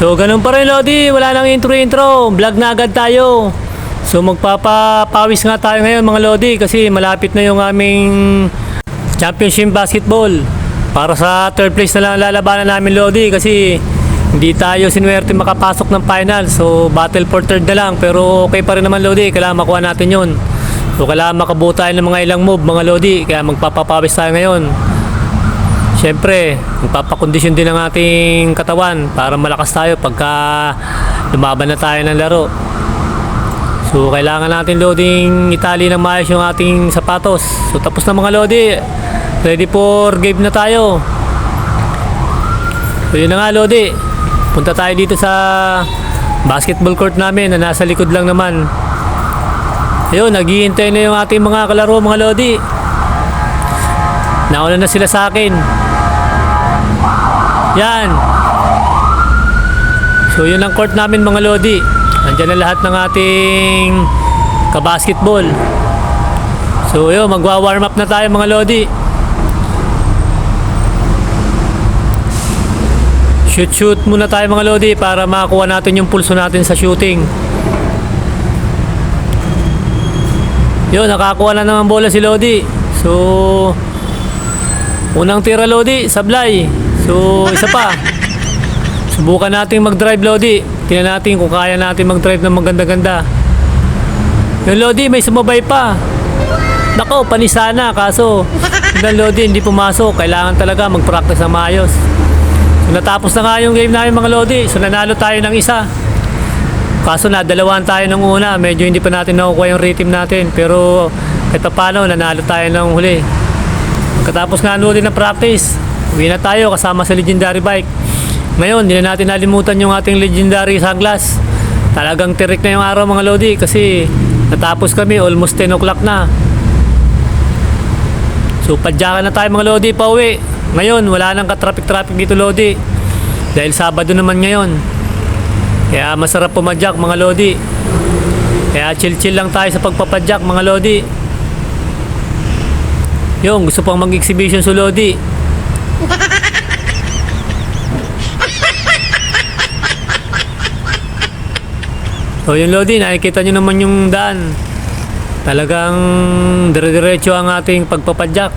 So ganun pa rin Lodi, wala nang intro-intro, vlog na agad tayo. So magpapapawis nga tayo ngayon mga Lodi kasi malapit na yung aming championship basketball. Para sa third place na lang ang lalabanan namin Lodi kasi hindi tayo sinuwerte makapasok ng final. So battle for third na lang pero okay pa rin naman Lodi, kailangan makuha natin yon. So kailangan makabuo ng mga ilang move mga Lodi kaya magpapapawis tayo ngayon. Siyempre, magpapakondisyon din ang ating katawan para malakas tayo pagka lumaban na tayo ng laro. So, kailangan natin loading itali ng maayos yung ating sapatos. So, tapos na mga lodi. Ready for game na tayo. So, yun na nga lodi. Punta tayo dito sa basketball court namin na nasa likod lang naman. Ayun, naghihintay na yung ating mga kalaro mga lodi. Nauna na sila sa akin. Yan. So yun ang court namin mga lodi. Andiyan na lahat ng ating kabasketball. So yun, magwa-warm up na tayo mga lodi. Shoot shoot muna tayo mga lodi para makakuha natin yung pulso natin sa shooting. Yun, nakakuha na naman bola si Lodi. So, unang tira Lodi, sablay. So, isa pa. Subukan natin mag-drive Lodi. Tingnan natin kung kaya natin mag-drive ng maganda-ganda. Yung Lodi, may sumabay pa. Nako, panisana. Kaso, yung Lodi, hindi pumasok. Kailangan talaga mag-practice na maayos. So, natapos na nga yung game namin mga Lodi. So, nanalo tayo ng isa. Kaso na dalawan tayo nung una, medyo hindi pa natin nakukuha yung rhythm natin. Pero kahit pa paano, nanalo tayo ng huli. Pagkatapos nga ulit ng practice, uwi na tayo kasama sa legendary bike. Ngayon, hindi na natin nalimutan yung ating legendary sunglass. Talagang tirik na yung araw mga Lodi kasi natapos kami almost 10 o'clock na. So padyakan na tayo mga Lodi pa uwi. Ngayon, wala nang ka-traffic-traffic dito Lodi. Dahil Sabado naman ngayon. Kaya masarap pumadyak mga Lodi. Kaya chill-chill lang tayo sa pagpapadyak mga Lodi. Yung gusto pang mag-exhibition sa Lodi. So yung Lodi, nakikita nyo naman yung daan. Talagang dire-diretso ang ating pagpapadyak.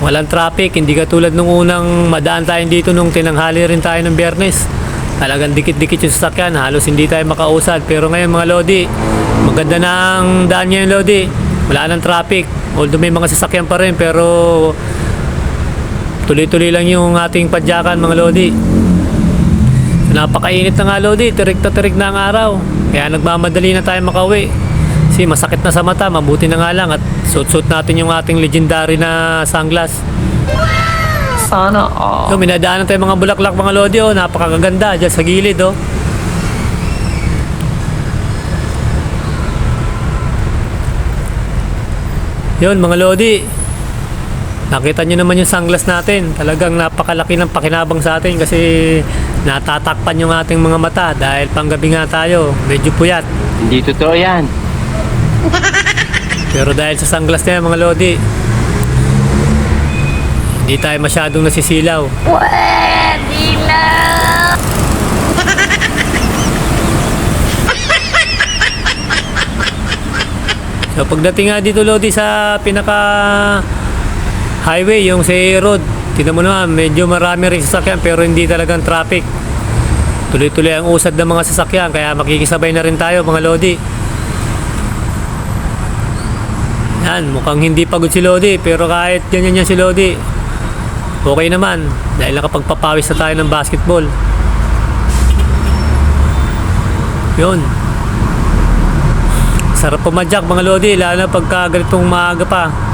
Walang traffic, hindi katulad nung unang madaan tayo dito nung tinanghali rin tayo ng biyernes. Talagang dikit-dikit yung sasakyan, halos hindi tayo makausad. Pero ngayon mga Lodi, maganda na ang daan ngayon Lodi. Wala nang traffic. Although may mga sasakyan pa rin, pero tuloy-tuloy lang yung ating padyakan mga Lodi. Napakainit na nga Lodi, tirik na tirik na ang araw. Kaya nagmamadali na tayo makauwi. Kasi masakit na sa mata, mabuti na nga lang at suot-suot natin yung ating legendary na sunglass. Sana all. So, minadaanan tayo mga bulaklak mga lodi, oh. Napakaganda dyan sa gilid, oh. Yun, mga lodi. Nakita nyo naman yung sunglass natin. Talagang napakalaki ng pakinabang sa atin kasi natatakpan yung ating mga mata dahil panggabi nga tayo. Medyo puyat. Hindi totoo yan. Pero dahil sa sunglass na yan, mga lodi, hindi tayo masyadong nasisilaw. Pwede na! So pagdating nga dito Lodi sa pinaka highway, yung sa road, tingnan mo naman, medyo marami rin sasakyan pero hindi talagang traffic. Tuloy-tuloy ang usad ng mga sasakyan kaya makikisabay na rin tayo mga Lodi. Yan, mukhang hindi pagod si Lodi pero kahit ganyan yan si Lodi, okay naman dahil nakapagpapawis na tayo ng basketball. Yun. Sarap pumadyak mga Lodi, lalo na pagka ganitong maaga pa.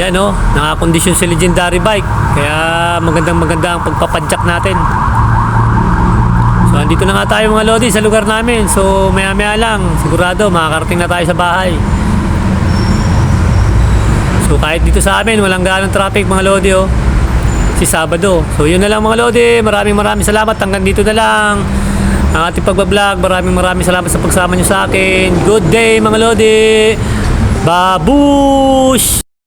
Yan o, nakakondisyon si legendary bike. Kaya magandang maganda ang pagpapadyak natin. So andito na nga tayo mga Lodi sa lugar namin. So maya maya lang, sigurado makakarating na tayo sa bahay. So kahit dito sa amin, walang ganong traffic mga Lodi oh. Si Sabado. So yun na lang mga Lodi. Maraming maraming salamat. Hanggang dito na lang ang ating pagbablog. Maraming maraming salamat sa pagsama nyo sa akin. Good day mga Lodi. Babush!